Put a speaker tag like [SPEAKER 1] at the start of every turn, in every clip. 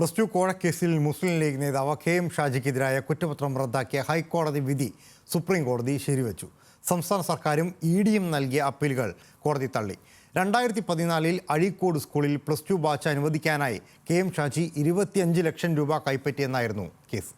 [SPEAKER 1] Plus two കോഴക്കേസിൽ മുസ്ലിം ലീഗ് നേതാവ് K M ഷാജിക്കെതിരായ കുറ്റപത്രം റദ്ദാക്കിയ ഹൈക്കോടതി വിധി സുപ്രീം കോടതി ശരിവച്ചു. സംസ്ഥാന സർക്കാരും ഇ ഡിയും നൽകിയ അപ്പീലുകൾ കോടതി തള്ളി. രണ്ടായിരത്തി പതിനാലിൽ അഴീക്കോട് സ്കൂളിൽ പ്ലസ് ടു ബാച്ച് അനുവദിക്കാനായി കെ എം ഷാജി ഇരുപത്തിയഞ്ച് ലക്ഷം രൂപ കൈപ്പറ്റിയെന്നായിരുന്നു കേസ്.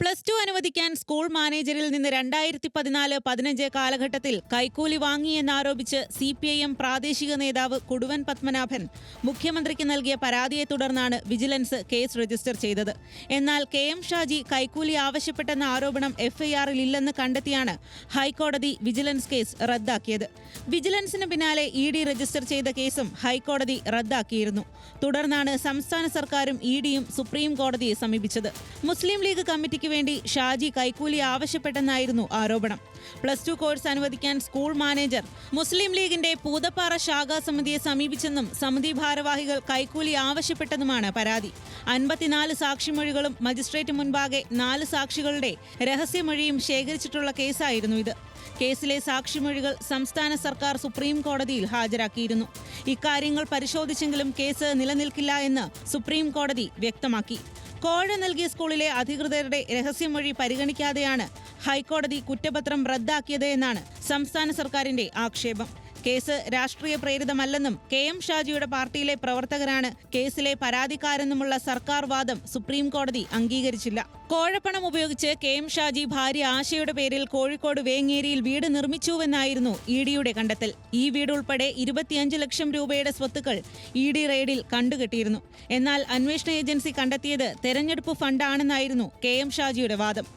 [SPEAKER 2] പ്ലസ് ടു അനുവദിക്കാൻ സ്കൂൾ മാനേജറിൽ നിന്ന് രണ്ടായിരത്തി പതിനാല് പതിനഞ്ച് കാലഘട്ടത്തിൽ കൈക്കൂലി വാങ്ങിയെന്നാരോപിച്ച് സി പി ഐ എം പ്രാദേശിക നേതാവ് കുടുവൻ പത്മനാഭൻ മുഖ്യമന്ത്രിക്ക് നൽകിയ പരാതിയെ തുടർന്നാണ് വിജിലൻസ് കേസ് രജിസ്റ്റർ ചെയ്തത്. എന്നാൽ കെ എം ഷാജി കൈക്കൂലി ആവശ്യപ്പെട്ടെന്ന ആരോപണം എഫ്ഐആറിൽ ഇല്ലെന്ന് കണ്ടെത്തിയാണ് ഹൈക്കോടതി വിജിലൻസ് കേസ് റദ്ദാക്കിയത്. വിജിലൻസിന് പിന്നാലെ ഇ ഡി രജിസ്റ്റർ ചെയ്ത കേസും ഹൈക്കോടതി റദ്ദാക്കിയിരുന്നു. തുടർന്നാണ് സംസ്ഥാന സർക്കാരും ഇ ഡിയും സുപ്രീം കോടതിയെ സമീപിച്ചത്. മുസ്ലിം ലീഗ് കമ്മിറ്റിക്ക് വേണ്ടി ഷാജി കൈക്കൂലി ആവശ്യപ്പെട്ടെന്നായിരുന്നു ആരോപണം. പ്ലസ് ടു കോഴ്സ് അനുവദിക്കാൻ സ്കൂൾ മാനേജർ മുസ്ലിം ലീഗിന്റെ പൂതപ്പാറ ശാഖാ സമിതിയെ സമീപിച്ചെന്നും സമിതി ഭാരവാഹികൾ കൈക്കൂലി ആവശ്യപ്പെട്ടെന്നുമാണ് പരാതി. അൻപത്തിനാല് സാക്ഷിമൊഴികളും മജിസ്ട്രേറ്റ് മുൻപാകെ നാല് സാക്ഷികളുടെ രഹസ്യമൊഴിയും ശേഖരിച്ചിട്ടുള്ള കേസായിരുന്നു ഇത്. കേസിലെ സാക്ഷിമൊഴികൾ സംസ്ഥാന സർക്കാർ സുപ്രീം കോടതിയിൽ ഹാജരാക്കിയിരുന്നു. ഇക്കാര്യങ്ങൾ പരിശോധിച്ചെങ്കിലും കേസ് നിലനിൽക്കില്ല എന്ന് സുപ്രീം കോടതി വ്യക്തമാക്കി. കോഴ നൽകിയ സ്കൂളിലെ അധികൃതരുടെ രഹസ്യമൊഴി പരിഗണിക്കാതെയാണ് ഹൈക്കോടതി കുറ്റപത്രം റദ്ദാക്കിയത് എന്നാണ് സംസ്ഥാന സർക്കാരിന്റെ ആക്ഷേപം. കേസ് രാഷ്ട്രീയ പ്രേരിതമല്ലെന്നും കെ എം ഷാജിയുടെ പാർട്ടിയിലെ പ്രവർത്തകരാണ് കേസിലെ പരാതിക്കാരെന്നുമുള്ള സർക്കാർ വാദം സുപ്രീം കോടതി അംഗീകരിച്ചില്ല. കോഴപ്പണം ഉപയോഗിച്ച് കെ എം ഷാജി ഭാര്യ ആശയുടെ പേരിൽ കോഴിക്കോട് വേങ്ങേരിയിൽ വീട് നിർമ്മിച്ചുവെന്നായിരുന്നു ഇ ഡിയുടെ കണ്ടെത്തൽ. ഈ വീടുൾപ്പെടെ ഇരുപത്തിയഞ്ച് ലക്ഷം രൂപയുടെ സ്വത്തുക്കൾ ഇ ഡി റെയ്ഡിൽ കണ്ടുകെട്ടിയിരുന്നു. എന്നാൽ അന്വേഷണ ഏജൻസി കണ്ടെത്തിയത് തെരഞ്ഞെടുപ്പ് ഫണ്ടാണെന്നായിരുന്നു കെ എം ഷാജിയുടെ വാദം.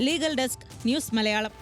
[SPEAKER 2] Legal desk news Malayalam.